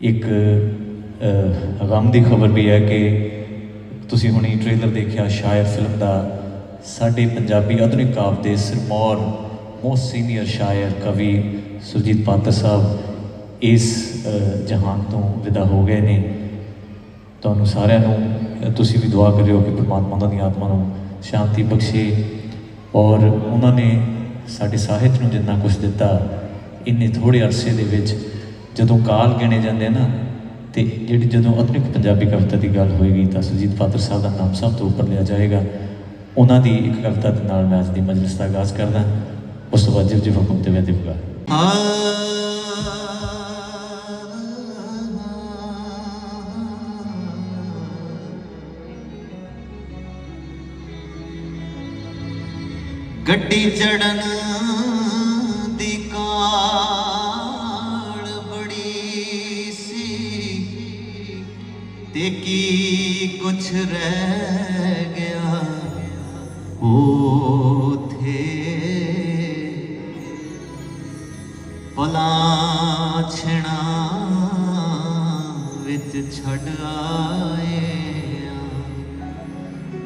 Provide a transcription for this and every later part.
ਇੱਕ ਅ, ਗਮ ਦੀ ਖਬਰ ਵੀ ਹੈ ਕਿ ਤੁਸੀਂ ਹੁਣੀ ਟ੍ਰੇਲਰ ਦੇਖਿਆ ਸ਼ਾਇਰ ਫਿਲਮ ਦਾ ਸਾਡੇ ਪੰਜਾਬੀ ਆਧੁਨਿਕ ਕਾਵਿ ਦੇ ਸਿਰਮੌਰ ਮੋਸਟ ਸੀਨੀਅਰ ਸ਼ਾਇਰ ਕਵੀ ਸੁਰਜੀਤ ਪਾਤਰ ਸਾਹਿਬ ਇਸ ਜਹਾਨ ਤੋਂ ਵਿਦਾ ਹੋ ਗਏ ਨੇ। ਤੁਹਾਨੂੰ ਸਾਰਿਆਂ ਨੂੰ ਤੁਸੀਂ ਵੀ ਦੁਆ ਕਰਿਓ ਕਿ ਪ੍ਰਮਾਤਮਾ ਉਹਨਾਂ ਦੀ ਆਤਮਾ ਨੂੰ ਸ਼ਾਂਤੀ ਬਖਸ਼ੇ ਔਰ ਉਹਨਾਂ ਨੇ ਸਾਡੇ ਸਾਹਿਤ ਨੂੰ ਜਿੰਨਾ ਕੁਝ ਦਿੱਤਾ ਇੰਨੇ ਥੋੜੇ ਅਰਸੇ ਦੇ ਵਿੱਚ ਜਦੋਂ ਕਾਲ ਗਿਣੇ ਜਾਂਦੇ ਨਾ, ਤੇ ਜਿਹੜੀ ਜਦੋਂ ਆਧੁਨਿਕ ਪੰਜਾਬੀ ਕਵਿਤਾ ਦੀ ਗੱਲ ਹੋਏਗੀ, ਤਾਂ ਸੁਰਜੀਤ ਪਾਤਰ ਸਾਹਿਬ ਦਾ ਨਾਮ ਸਭ ਤੋਂ ਉੱਪਰ ਲਿਆ ਜਾਏਗਾ। ਉਹਨਾਂ ਦੀ ਇੱਕ ਕਵਿਤਾ ਦੇ ਨਾਲ ਮੈਂ ਅੱਜ ਦੀ ਮਜਲਿਸ ਦਾ ਆਗਾਜ਼ ਕਰਦਾ ਉਸ ਤੋਂ ਬਾਅਦ ਜਿਵ ਜਿਵ ਹੁਕਮ ਤੇ ਵੈਦੇ ਬੁਗਾ ਗੱਡੀ ਚੜਨ ਕੁਛ ਰਹਿ ਗਿਆ ਉਥੇ। ਪਲਾਂ ਛਣਾ ਵਿੱਚ ਛੱਡ ਆਏ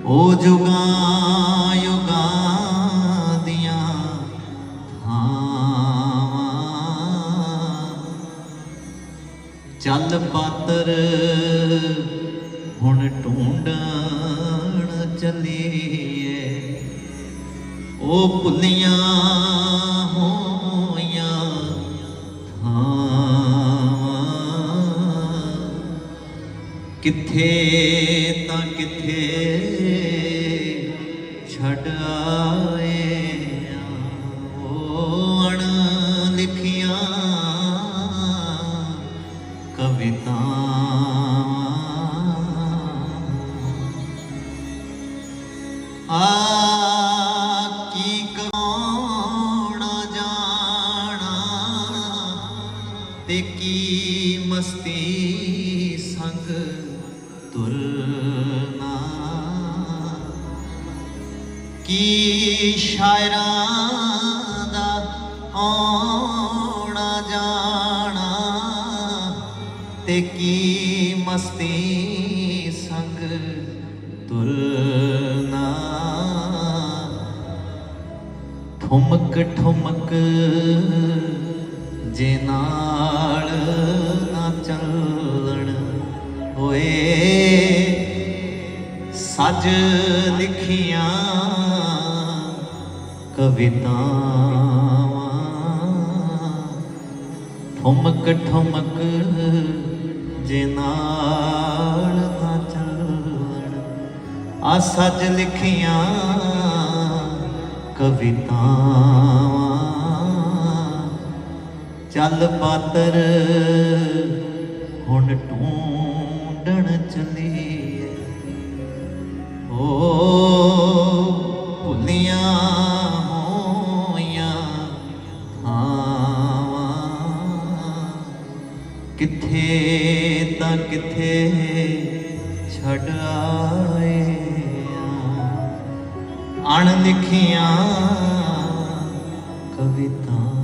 ਉਹ ਜੁਗਾਂ ਯੁਗਾਂ ਦੀਆਂ ਥਾਵਾਂ। ਚੱਲ ਪਾਤਰ ਉਹ ਭੁੱਲੀਆਂ ਹੋਈਆਂ ਥਾਵਾਂ। ਕਿੱਥੇ ਤਾਂ ਕਿੱਥੇ ਛੱਡ ਆਏ ਤੇ ਕੀ ਮਸਤੀ ਸੰਗ ਤੁਰਨਾ ਕੀ ਸ਼ਾਇਰਾਂ ਦਾ ਆਉਣਾ ਜਾਣਾ ਤੇ ਕੀ ਮਸਤੀ ਸੰਗ ਤੁਰਨਾ ਠੁਮਕ ਠੁਮਕ ਜੇ ਨਾਲ ਨਾ ਚੱਲਣ ਹੋਏ। ਸੱਜ ਲਿਖੀਆਂ ਕਵਿਤਾਵਾਂ। ਠੁਮਕ ਠੁਮਕ ਜੇ ਨਾਲ ਨਾ ਚੱਲਣ। ਆ ਸੱਜ ਲਿਖੀਆਂ ਕਵਿਤਾਵਾਂ। ਚੱਲ ਪਾਤਰ, ਹੁਣ ਢੂੰਡਣ ਚੱਲੀਏ ਓ ਭੁੱਲੀਆਂ ਹੋਈਆਂ ਥਾਵਾਂ, ਕਿੱਥੇ ਤਾਂ ਕਿੱਥੇ ਛੱਡ ਆਏ ਆਂ। ਕਵਿਤਾ